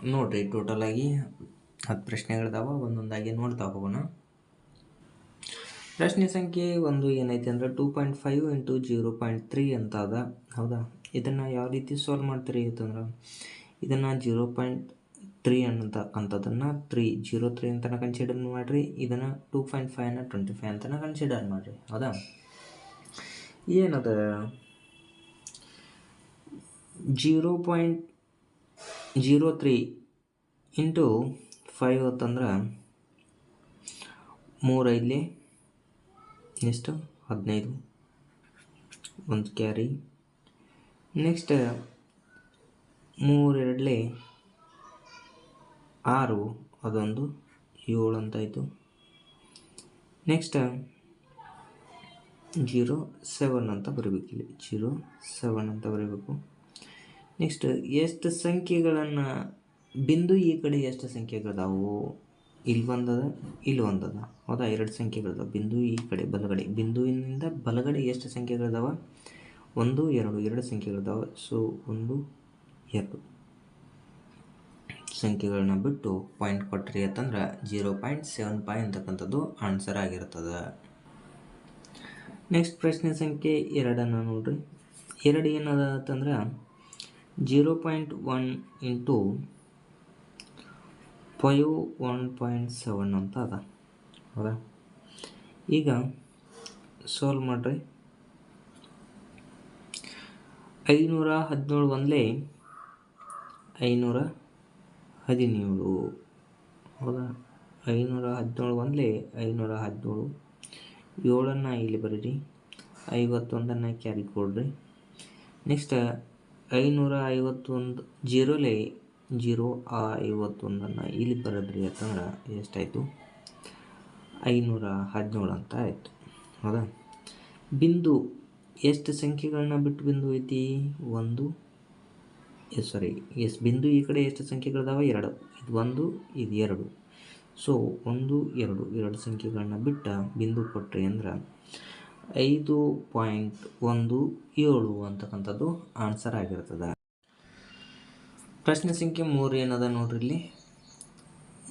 ನೋಡ್ರಿ ಟೋಟಲ್ ಆಗಿ ಹತ್ತು ಪ್ರಶ್ನೆಗಳಿದಾವ, ಒಂದೊಂದಾಗಿ ನೋಡ್ತಾ ಹೋಗೋಣ. ಪ್ರಶ್ನೆ ಸಂಖ್ಯೆ ಒಂದು ಏನೈತಿ ಅಂದ್ರೆ two point five into zero point three ಅಂತ ಅದ. ಹೌದಾ? ಇದನ್ನು ಯಾವ ರೀತಿ ಸಾಲ್ವ್ ಮಾಡ್ತೀರಿ ಅಂತಂದ್ರೆ, ಇದನ್ನು ಜೀರೋ ಪಾಯಿಂಟ್ ತ್ರೀ ಅನ್ನತಕ್ಕಂಥದ್ದನ್ನು ತ್ರೀ ಜೀರೋ ತ್ರೀ ಅಂತ ಕನ್ಸಿಡರ್ ಮಾಡಿರಿ. ಇದನ್ನು ಟೂ ಪಾಯಿಂಟ್ ಫೈವ್ನ ಟ್ವೆಂಟಿ ಫೈವ್ ಅಂತ ಕನ್ಸಿಡರ್ ಮಾಡಿರಿ. ಹೌದಾ? ಏನದ? Zero point zero three into five ಅಂತಂದ್ರೆ ಮೂರೈದಲಿ ಎಷ್ಟು ಹದಿನೈದು. ಒಂದು ಕ್ಯಾರಿ ನೆಕ್ಸ್ಟ್ ಮೂರೆರಡಲೆ ಆರು, ಅದೊಂದು ಏಳು ಅಂತಾಯಿತು ನೆಕ್ಸ್ಟ್ ಜೀರೋ ಸೆವೆನ್ ಅಂತ ಬರಬೇಕು ಇಲ್ಲಿ. ಜೀರೋ ಸೆವೆನ್ ಅಂತ ಬರಬೇಕು. ನೆಕ್ಸ್ಟ್ ಎಷ್ಟು ಸಂಖ್ಯೆಗಳನ್ನು, ಬಿಂದು ಈ ಕಡೆ ಎಷ್ಟು ಸಂಖ್ಯೆಗಳಿದಾವು, ಇಲ್ಲಿ ಒಂದದ ಇಲ್ಲಿ ಒಂದದ. ಹೌದಾ? ಎರಡು ಸಂಖ್ಯೆಗಳಿದಾವೆ. ಬಿಂದು ಈ ಕಡೆ, ಬಲಗಡೆ. ಬಿಂದುವಿನಿಂದ ಬಲಗಡೆ ಎಷ್ಟು ಸಂಖ್ಯೆಗಳಿದಾವೆ? ಒಂದು, ಎರಡು. ಎರಡು ಸಂಖ್ಯೆಗಳಿದಾವೆ. ಸೊ ಒಂದು, ಎರಡು. ಸಂಖ್ಯೆಗಳನ್ನ ಬಿಟ್ಟು ಪಾಯಿಂಟ್ ಕೊಟ್ರಿ ಅಂತಂದ್ರೆ ಜೀರೋ ಪಾಯಿಂಟ್ ಸೆವೆನ್ ಫೈವ್ ಅಂತಕ್ಕಂಥದ್ದು ಆನ್ಸರ್ ಆಗಿರ್ತದೆ. ನೆಕ್ಸ್ಟ್ ಪ್ರಶ್ನೆ ಸಂಖ್ಯೆ ಎರಡನ್ನು ನೋಡ್ರಿ. ಎರಡು ಏನದ ಅಂತಂದ್ರೆ zero point one into five one point seven ಅಂತ ಅದ. ಹೌದಾ? ಈಗ ಸಾಲ್ವ್ ಮಾಡಿರಿ. ಐನೂರ ಹದಿನೇಳು ಒಂದಲೇ ಐನೂರ ಹದಿನೇಳು. ಹೌದಾ? ಐನೂರ ಹದಿನೇಳು ಒಂದಲೇ ಐನೂರ ಹದಿನೇಳು. ಏಳನ್ನು ಇಲ್ಲಿ ಬರೀರಿ. ಐವತ್ತೊಂದನ್ನು ಕ್ಯಾರಿ ಕೊಡ್ರಿ. ನೆಕ್ಸ್ಟ್ ಐನೂರ ಐವತ್ತೊಂದು, ಜೀರೋಲೆ? ಜೀರೋ, ಆ ಐವತ್ತೊಂದನ್ನು ಇಲ್ಲಿ ಬರೋದ್ರಿ ಯಾಕಂದ್ರೆ ಎಷ್ಟಾಯಿತು? ಐನೂರ ಹದಿನೇಳು ಅಂತ ಆಯಿತು. ಹೌದಾ? ಬಿಂದು, ಎಷ್ಟು ಸಂಖ್ಯೆಗಳನ್ನ ಬಿಟ್ಟು ಬಿಂದು ಐತಿ ಒಂದು ಎಸ್ ಸಾರಿ ಎಸ್ ಬಿಂದು ಈ ಕಡೆ ಎಷ್ಟು ಸಂಖ್ಯೆಗಳಿದಾವೆ? ಎರಡು. ಇದು ಒಂದು, ಇದು ಎರಡು. ಸೊ ಒಂದು, ಎರಡು. ಎರಡು ಸಂಖ್ಯೆಗಳನ್ನ ಬಿಟ್ಟ ಬಿಂದು ಕೊಟ್ರಿ ಅಂದ್ರೆ ಐದು ಪಾಯಿಂಟ್ ಒಂದು ಏಳು ಅಂತಕ್ಕಂಥದ್ದು ಆನ್ಸರ್ ಆಗಿರ್ತದೆ. ಪ್ರಶ್ನೆ ಸಂಖ್ಯೆ ಮೂರು ಏನದ ನೋಡ್ರಿ ಇಲ್ಲಿ?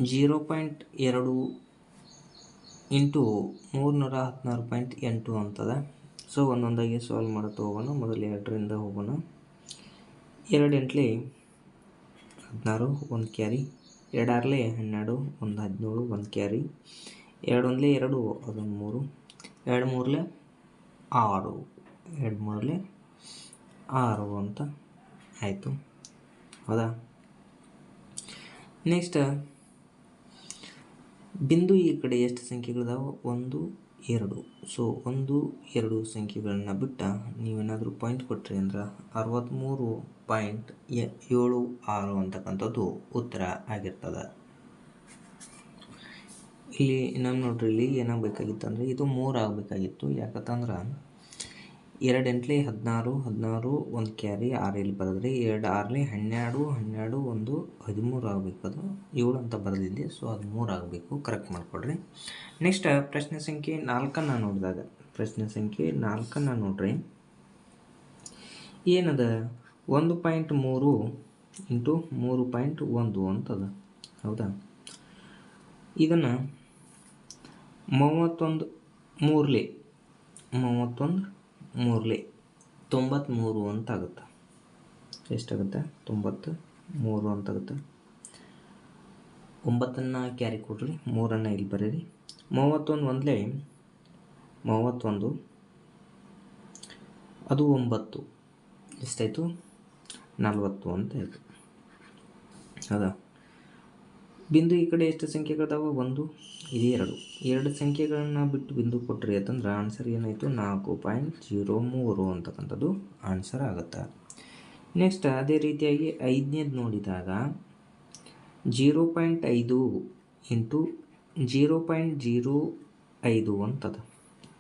ಜೀರೋ ಪಾಯಿಂಟ್ ಎರಡು ಇಂಟು ಮೂರುನೂರ ಹದಿನಾರು ಪಾಯಿಂಟ್ ಎಂಟು ಅಂತದ. ಸೊ ಒಂದೊಂದಾಗಿ ಸಾಲ್ವ್ ಮಾಡುತ್ತಾ ಹೋಗೋಣ. ಮೊದಲು ಎರಡರಿಂದ ಹೋಗೋಣ. ಎರಡು ಎಂಟ್ಲಿ ಹದಿನಾರು, ಒಂದು ಕ್ಯಾರಿ. ಎರಡಾರ್ಲೆ ಹನ್ನೆರಡು, ಒಂದು ಹದಿನೇಳು, ಒಂದು ಕ್ಯಾರಿ. ಎರಡು ಎರಡು ಅದೊಂದು ಮೂರು ಎರಡು ಮೂರಲೆ ಆರು. ಎರಡು ಮೂರಲೆ ಆರು ಅಂತ ಆಯಿತು. ಹೌದಾ? ನೆಕ್ಸ್ಟ್, ಬಿಂದು ಈ ಕಡೆ ಎಷ್ಟು ಸಂಖ್ಯೆಗಳಿದಾವೆ? ಒಂದು ಎರಡು. ಸೊ ಒಂದು, ಎರಡು ಸಂಖ್ಯೆಗಳನ್ನು ಬಿಟ್ಟ ನೀವೇನಾದರೂ ಪಾಯಿಂಟ್ ಕೊಟ್ಟರೆ ಅಂದ್ರೆ ಅರವತ್ತ್ಮೂರು ಪಾಯಿಂಟ್ ಏಳು, ಆರು ಅಂತಕ್ಕಂಥದ್ದು ಉತ್ತರ ಆಗಿರ್ತದೆ. ಇಲ್ಲಿ ನಮ್ಮ ನೋಡ್ರಿ, ಇಲ್ಲಿ ಏನಾಗಬೇಕಾಗಿತ್ತು ಅಂದರೆ ಇದು ಮೂರು ಆಗಬೇಕಾಗಿತ್ತು. ಯಾಕಂತಂದ್ರೆ ಎರಡು ಎಂಟ್ಲಿ ಹದಿನಾರು ಹದಿನಾರು, ಒಂದು ಕ್ಯಾರಿ, ಆರು ಇಲ್ಲಿ ಬರೆದ್ರಿ? ಎರಡು, ಆರ್ಲಿ, ಹನ್ನೆರಡು ಹನ್ನೆರಡು, ಒಂದು, ಹದಿಮೂರು ಅದು ಏಳು ಅಂತ ಬರೆದಿದ್ದೆ ಸೊ ಅದು ಮೂರು ಆಗಬೇಕು. ಕರೆಕ್ಟ್ ಮಾಡಿಕೊಡ್ರಿ. ನೆಕ್ಸ್ಟ್ ಪ್ರಶ್ನೆ ಸಂಖ್ಯೆ ನಾಲ್ಕನ್ನು ನೋಡಿದಾಗ. ಪ್ರಶ್ನೆ ಸಂಖ್ಯೆ ನಾಲ್ಕನ್ನು ನೋಡ್ರಿ. ಏನದ? ಒಂದು ಪಾಯಿಂಟ್ ಮೂರು ಇಂಟು ಮೂರು ಪಾಯಿಂಟ್ ಒಂದು ಅಂತದ. ಹೌದಾ? ಇದನ್ನು ಮೂವತ್ತೊಂದು, ಮೂರ್ಲಿ, ಮೂವತ್ತೊಂದು ಮೂರಲೆ. ತೊಂಬತ್ತ್ಮೂರು ಅಂತ ಆಗುತ್ತೆ ಎಷ್ಟಾಗುತ್ತೆ? ತೊಂಬತ್ತು ಮೂರು ಅಂತಾಗುತ್ತೆ. ಒಂಬತ್ತನ್ನು ಕ್ಯಾರಿ ಕೊಡ್ರಿ, ಮೂರನ್ನು ಇಲ್ಲಿ ಬರೀರಿ. ಮೂವತ್ತೊಂದು ಒಂದಲೇ, ಮೂವತ್ತೊಂದು. ಅದು ಒಂಬತ್ತು. ಎಷ್ಟಾಯಿತು? ನಲ್ವತ್ತು ಅಂತ ಆಯಿತು. ಹೌದಾ? ಬಿಂದು ಈ ಕಡೆ ಎಷ್ಟು ಸಂಖ್ಯೆಗಳಿದಾವೆ ಒಂದು ಇದು ಎರಡು. ಎರಡು ಸಂಖ್ಯೆಗಳನ್ನ ಬಿಟ್ಟು ಬಿಂದು ಕೊಟ್ಟರೆ ಅಂತಂದ್ರೆ ಆನ್ಸರ್ ಏನಾಯಿತು? ನಾಲ್ಕು ಪಾಯಿಂಟ್ ಜೀರೋ ಮೂರು ಅಂತಕ್ಕಂಥದ್ದು ಆನ್ಸರ್ ಆಗುತ್ತೆ. ನೆಕ್ಸ್ಟ್ ಅದೇ ರೀತಿಯಾಗಿ ಐದನೇದು ನೋಡಿದಾಗ ಜೀರೋ ಪಾಯಿಂಟ್ ಐದು ಇಂಟು ಜೀರೋ ಪಾಯಿಂಟ್ ಜೀರೋ ಐದು ಅಂತದ.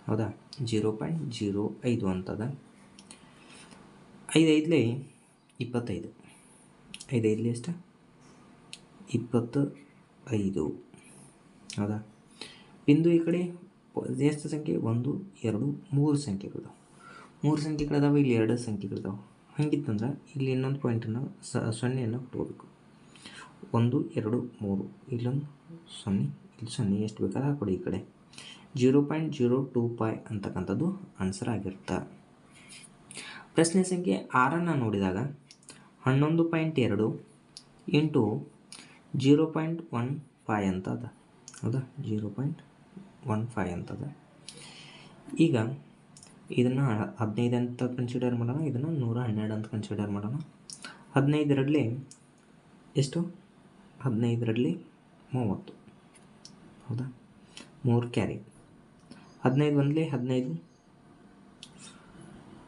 ಹೌದಾ? ಜೀರೋ ಪಾಯಿಂಟ್ ಜೀರೋ ಐದು ಅಂತದ. ಐದೈದಲೇ ಇಪ್ಪತ್ತೈದು. ಐದೈದಲೇ ಎಷ್ಟು? ಇಪ್ಪತ್ತು ಐದು ಹೌದಾ? ಬಿಂದು ಈ ಕಡೆ ಎಷ್ಟು ಸಂಖ್ಯೆ ಒಂದು, ಎರಡು, ಮೂರು ಸಂಖ್ಯೆಗಳಿದಾವೆ. ಮೂರು ಸಂಖ್ಯೆಗಳಿದಾವೆ, ಇಲ್ಲಿ ಎರಡು ಸಂಖ್ಯೆಗಳಿದಾವೆ. ಹಂಗಿತ್ತಂದ್ರೆ ಇಲ್ಲಿ ಇನ್ನೊಂದು ಪಾಯಿಂಟನ್ನು ಸೊನ್ನೆಯನ್ನು ಕೊಟ್ಕೋಬೇಕು ಒಂದು, ಎರಡು, ಮೂರು. ಇಲ್ಲೊಂದು ಸೊನ್ನೆ, ಇಲ್ಲಿ ಸೊನ್ನೆ ಎಷ್ಟು ಬೇಕಾದ್ರೆ ಹಾಕೊಡಿ ಈ ಕಡೆ. Zero point zero two five ಅಂತಕ್ಕಂಥದ್ದು ಆನ್ಸರ್ ಆಗಿರುತ್ತೆ. ಪ್ರಶ್ನೆ ಸಂಖ್ಯೆ ಆರನ್ನು ನೋಡಿದಾಗ ಹನ್ನೊಂದು ಪಾಯಿಂಟ್ ಎರಡು into zero point one five ಅಂತ ಅದ ಹೌದಾ? ಜೀರೋ ಪಾಯಿಂಟ್ ಒನ್ ಫೈ ಅಂತದ. ಈಗ ಇದನ್ನು ಹದಿನೈದು ಅಂತ ಕನ್ಸಿಡರ್ ಮಾಡೋಣ, ಇದನ್ನು ನೂರ ಹನ್ನೆರಡು ಅಂತ ಕನ್ಸಿಡರ್ ಮಾಡೋಣ. ಹದಿನೈದರಲ್ಲಿ ಎಷ್ಟು? ಹದಿನೈದರಲ್ಲಿ ಮೂವತ್ತು. ಹೌದಾ? ಮೂರು ಕ್ಯಾರಿ. ಹದಿನೈದು ಒಂದಲೇ ಹದಿನೈದು.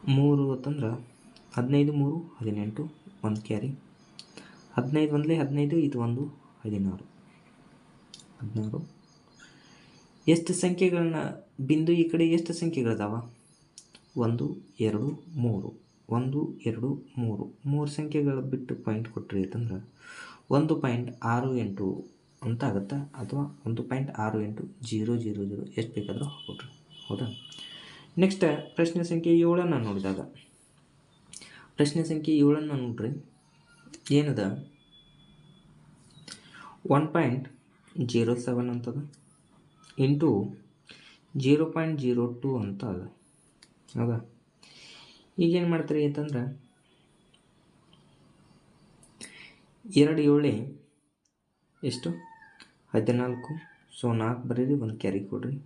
ಮೂರು ಅಂತಂದ್ರೆ ಹದಿನೈದು ಮೂರು ಹದಿನೆಂಟು, ಒಂದು ಕ್ಯಾರಿ. ಹದಿನೈದು ಒಂದಲೇ ಹದಿನೈದು, ಇದು ಒಂದು ಹದಿನಾರು. ಹದಿನಾರು? ಎಷ್ಟು ಸಂಖ್ಯೆಗಳನ್ನ ಬಿಂದು ಈ ಕಡೆ ಎಷ್ಟು ಸಂಖ್ಯೆಗಳಿದಾವ? ಒಂದು, ಎರಡು, ಮೂರು. ಒಂದು, ಎರಡು, ಮೂರು. ಮೂರು ಸಂಖ್ಯೆಗಳು ಬಿಟ್ಟು ಪಾಯಿಂಟ್ ಕೊಟ್ಟರೆ ಅಂತಂದ್ರೆ ಒಂದು ಪಾಯಿಂಟ್ ಆರು ಎಂಟು ಅಂತ ಆಗುತ್ತೆ? ಅಥವಾ ಒಂದು ಪಾಯಿಂಟ್ ಆರು ಎಂಟು ಜೀರೋ ಜೀರೋ ಜೀರೋ ಎಷ್ಟು ಬೇಕಾದರೂ ಹಾಕ್ಕೊಟ್ರಿ. ಹೌದಾ? ನೆಕ್ಸ್ಟ್ ಪ್ರಶ್ನೆ ಸಂಖ್ಯೆ ಏಳನ್ನು ನೋಡಿದಾಗ. ಪ್ರಶ್ನೆ ಸಂಖ್ಯೆ ಏಳನ್ನು ನೋಡ್ರಿ. ಏನದ? ಒನ್ ಪಾಯಿಂಟ್ ಜೀರೋ ಸೆವೆನ್ ಅಂತದ. Into zero point zero two ಅಂತ ಅದ ಹೌದಾ? ಈಗೇನು ಮಾಡ್ತೀರಿ ಅಂತಂದ್ರೆ, ಎರಡು ಏಳೆ, ಎಷ್ಟು? ಹದಿನಾಲ್ಕು. ಸೊ ನಾಲ್ಕು ಬರೀರಿ, ಒಂದು ಕ್ಯಾರಿ ಕೊಡ್ರಿ.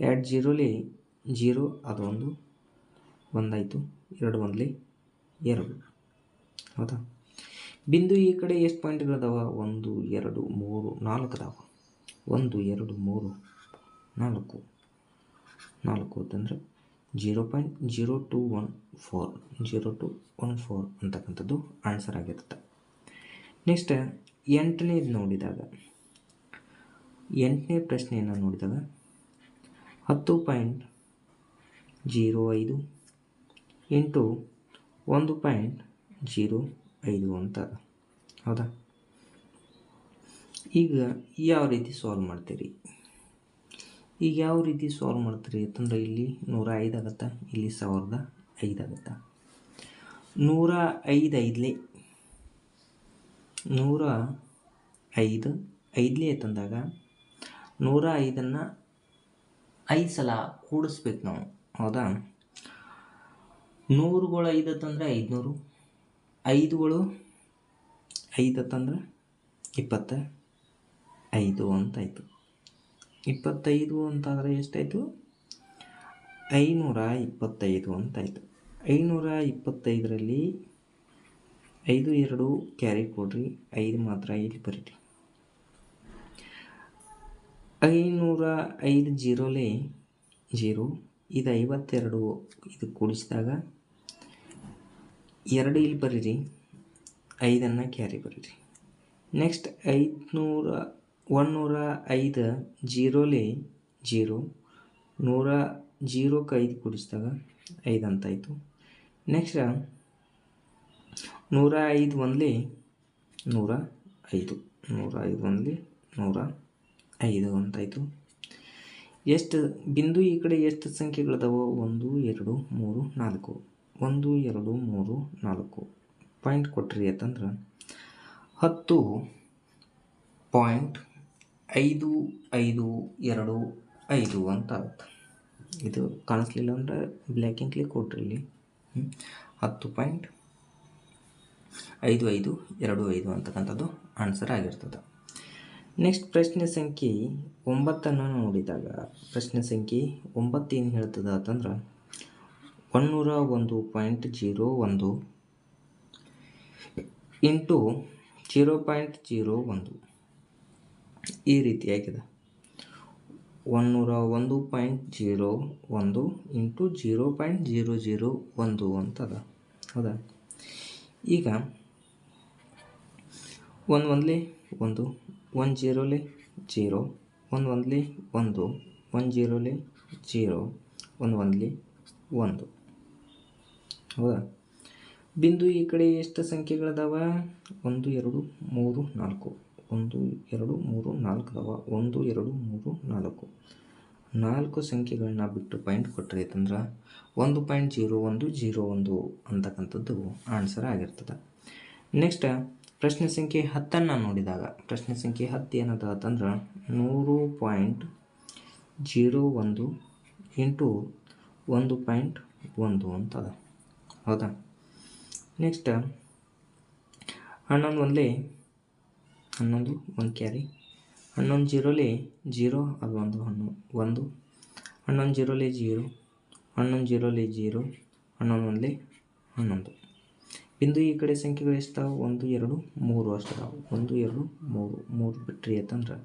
ಎರಡು ಜೀರೋಲಿ ಜೀರೋ ಅದು ಒಂದು ಒಂದಾಯಿತು. ಎರಡು ಒಂದಲಿ ಎರಡು. ಹೌದಾ? ಬಿಂದು ಈ ಕಡೆ ಎಷ್ಟು ಪಾಯಿಂಟ್ಗಳದಾವ ಒಂದು, ಎರಡು, ಮೂರು, ನಾಲ್ಕು ಅದಾವ. ಒಂದು, ಎರಡು, ಮೂರು, ನಾಲ್ಕು. ನಾಲ್ಕು ಅಂತಂದರೆ zero point zero two one four, zero two one four ಅಂತಕ್ಕಂಥದ್ದು ಆನ್ಸರ್ ಆಗಿರುತ್ತೆ. ನೆಕ್ಸ್ಟ್ ಎಂಟನೇದು ನೋಡಿದಾಗ, ಎಂಟನೇ ಪ್ರಶ್ನೆಯನ್ನು ನೋಡಿದಾಗ, ಹತ್ತು ಪಾಯಿಂಟ್ ಜೀರೋ ಐದು ಇಂಟು ಒಂದು ಪಾಯಿಂಟ್ ಜೀರೋ ಐದು ಅಂತ. ಹೌದಾ? ಈಗ ಯಾವ ರೀತಿ ಸಾಲ್ವ್ ಮಾಡ್ತೀರಿ? ಈಗ ಯಾವ ರೀತಿ ಸಾಲ್ವ್ ಮಾಡ್ತೀರಿ ಅಂತಂದ್ರೆ ಇಲ್ಲಿ ನೂರ ಐದು ಆಗತ್ತೆ? ಇಲ್ಲಿ ಸಾವಿರದ ಐದು ಆಗತ್ತೆ? ನೂರ ಐದು ಐದಲೇ, ನೂರ ಐದು ಐದಲೇ ತಂದಾಗ ನೂರ ಐದನ್ನು ಐದು ಸಲ ಕೂಡಿಸ್ಬೇಕು ನಾವು. ಹೌದಾ? ನೂರುಗಳು ಐದು ಅಂತಂದರೆ ಐದುನೂರು. ಐದುಗಳು, ಐದು ತಂದ್ರೆ ಇಪ್ಪತ್ತ ಐದು ಅಂತಾಯಿತು. ಇಪ್ಪತ್ತೈದು ಅಂತಾದರೆ ಎಷ್ಟಾಯಿತು? ಐನೂರ ಇಪ್ಪತ್ತೈದು ಅಂತಾಯಿತು. ಐನೂರ ಇಪ್ಪತ್ತೈದರಲ್ಲಿ ಐದು, ಎರಡು ಕ್ಯಾರಿ ಕೊಡ್ರಿ, ಐದು ಮಾತ್ರ ಇಲ್ಲಿ ಬರೀರಿ. ಐನೂರ ಐದು ಜೀರೋಲೇ ಜೀರೋ. ಇದು ಐವತ್ತೆರಡು, ಇದು ಕೂಡಿಸಿದಾಗ ಎರಡು ಇಲ್ಲಿ ಬರೀರಿ. ಐದನ್ನು ಕ್ಯಾರಿ ಬರೀರಿ. ನೆಕ್ಸ್ಟ್ ಐದುನೂರ ಒನ್ನೂರ ಐದು ಜೀರೋಲಿ ಜೀರೋ, ನೂರ ಜೀರೋಕ್ಕೆ ಐದು ಕೂಡಿಸಿದಾಗ ಐದು ಅಂತಾಯಿತು. ನೆಕ್ಸ್ಟ್ ನೂರ ಐದು ಒಂದ್ಲಿ ನೂರ ಐದು ನೂರ ಐದು ಒಂದ್ಲಿ ನೂರ ಐದು ಅಂತಾಯಿತು. ಎಷ್ಟು, ಬಿಂದು ಈ ಕಡೆ ಎಷ್ಟು ಸಂಖ್ಯೆಗಳಿದಾವೆ? ಒಂದು, ಎರಡು, ಮೂರು, ನಾಲ್ಕು. ಒಂದು, ಎರಡು, ಮೂರು, ನಾಲ್ಕು. ಪಾಯಿಂಟ್ ಕೊಟ್ರಿ ಅಂತಂದ್ರೆ ಹತ್ತು ಪಾಯಿಂಟ್ ಐದು ಐದು, ಎರಡು, ಐದು ಅಂತ ಆಗುತ್ತೆ. ಇದು ಕಾಣಿಸ್ಲಿಲ್ಲ ಅಂದರೆ ಬ್ಲ್ಯಾಕ್ ಕ್ಲಿಕ್ ಹತ್ತು ಪಾಯಿಂಟ್ ಐದು ಐದು, ಎರಡು, ಐದು ಅಂತಕ್ಕಂಥದ್ದು ಆನ್ಸರ್ ಆಗಿರ್ತದೆ. ನೆಕ್ಸ್ಟ್ ಪ್ರಶ್ನೆ ಸಂಖ್ಯೆ ಒಂಬತ್ತನ್ನು ನೋಡಿದಾಗ ಪ್ರಶ್ನೆ ಸಂಖ್ಯೆ ಒಂಬತ್ತು ಏನು ಹೇಳ್ತದೆ ಅಂತಂದ್ರೆ ಒನ್ನೂರ ಒಂದು ಪಾಯಿಂಟ್ ಜೀರೋ ಒಂದು. ಇಂಟು ಜೀರೋ ಪಾಯಿಂಟ್ ಜೀರೋ ಒಂದು. ಈ ರೀತಿಯಾಗಿದೆ. ಒನ್ನೂರ ಒಂದು ಪಾಯಿಂಟ್ ಜೀರೋ ಒಂದು into zero point zero zero ಒಂದು ಅಂತದ. ಹೌದಾ? ಈಗ ಒಂದು ಒಂದ್ಲಿ ಒಂದು ಒನ್ ಜೀರೋಲಿ ಜೀರೋ, ಒಂದು ಒಂದ್ಲಿ ಒಂದು ಒನ್ ಜೀರೋಲಿ ಜೀರೋ, ಒಂದು ಒಂದ್ಲಿ ಒಂದು. ಹೌದಾ? ಬಿಂದು, ಈ ಕಡೆ ಎಷ್ಟು ಸಂಖ್ಯೆಗಳದಾವ? ಒಂದು, ಎರಡು, ಮೂರು, ನಾಲ್ಕು. ಒಂದು, ಎರಡು, ಮೂರು, ನಾಲ್ಕು ಅದಾವ. ಒಂದು, ಎರಡು, ಮೂರು, ನಾಲ್ಕು. ನಾಲ್ಕು ಸಂಖ್ಯೆಗಳನ್ನ ಬಿಟ್ಟು ಪಾಯಿಂಟ್ ಕೊಟ್ಟರೆ ಅಂತಂದ್ರೆ ಒಂದು ಪಾಯಿಂಟ್ ಜೀರೋ ಒಂದು ಜೀರೋ ಒಂದು ಅಂತಕ್ಕಂಥದ್ದು ಆನ್ಸರ್ ಆಗಿರ್ತದೆ. ನೆಕ್ಸ್ಟ್ ಪ್ರಶ್ನೆ ಸಂಖ್ಯೆ ಹತ್ತನ್ನು ನೋಡಿದಾಗ. ಪ್ರಶ್ನೆ ಸಂಖ್ಯೆ ಹತ್ತು ಏನದ ಅಂತಂದ್ರೆ, ನೂರು ಪಾಯಿಂಟ್ ಜೀರೋ ಒಂದು ಇಂಟು ಒಂದು ಪಾಯಿಂಟ್ ಒಂದು ಅಂತದ. ಹೌದಾ? ನೆಕ್ಸ್ಟ್ ಹನ್ನೊಂದು ಒಂದಲೇ, ಹನ್ನೊಂದು ಒಂದು ಕ್ಯಾರಿ. ಹನ್ನೊಂದು ಜೀರೋಲಿ ಜೀರೋ ಅದು ಒಂದು, ಹಣ್ಣು ಒಂದು. ಹನ್ನೊಂದು ಜೀರೋಲಿ ಜೀರೋ, ಹನ್ನೊಂದು ಜೀರೋಲಿ ಜೀರೋ, ಹನ್ನೊಂದು ಒಂದಲೇ ಹನ್ನೊಂದು. ಬಿಂದು ಈ ಕಡೆ ಸಂಖ್ಯೆಗಳು ಎಷ್ಟಾವೆ? ಒಂದು, ಎರಡು, ಮೂರು ಅಷ್ಟಾವೆ ಒಂದು, ಎರಡು, ಮೂರು. ಮೂರು ಬಿಟ್ರಿ ಅಂತಂದ್ರೆ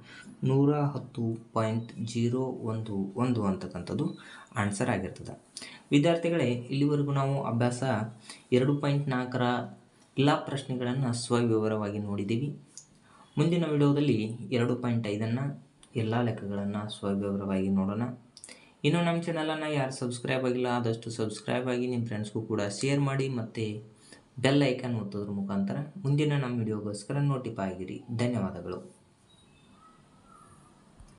ನೂರ ಹತ್ತು ಪಾಯಿಂಟ್ ಜೀರೋ ಒಂದು ಒಂದು ಅಂತಕ್ಕಂಥದ್ದು ಆನ್ಸರ್ ಆಗಿರ್ತದೆ. ವಿದ್ಯಾರ್ಥಿಗಳೇ, ಇಲ್ಲಿವರೆಗೂ ನಾವು ಅಭ್ಯಾಸ ಎರಡು ಪಾಯಿಂಟ್ ನಾಲ್ಕರ ಎಲ್ಲ ಪ್ರಶ್ನೆಗಳನ್ನು ಸ್ವವಿವರವಾಗಿ ನೋಡಿದ್ದೀವಿ. ಮುಂದಿನ ವಿಡಿಯೋದಲ್ಲಿ ಎರಡು ಪಾಯಿಂಟ್ ಐದನ್ನು ಎಲ್ಲ ಲೆಕ್ಕಗಳನ್ನು ಸ್ವವಿವರವಾಗಿ ನೋಡೋಣ. ಇನ್ನು ನಮ್ಮ ಚಾನಲನ್ನು ಯಾರು ಸಬ್ಸ್ಕ್ರೈಬ್ ಆಗಿಲ್ಲ, ಆದಷ್ಟು ಸಬ್ಸ್ಕ್ರೈಬ್ ಆಗಿ ನಿಮ್ಮ ಫ್ರೆಂಡ್ಸ್ಗೂ ಕೂಡ ಶೇರ್ ಮಾಡಿ ಮತ್ತು ಬೆಲ್ ಐಕನ್ ಒತ್ತೋದ್ರ ಮುಖಾಂತರ ಮುಂದಿನ ನಮ್ಮ ವಿಡಿಯೋಗೋಸ್ಕರ ನೋಟಿಫೈ ಆಗಿರಿ. ಧನ್ಯವಾದಗಳು.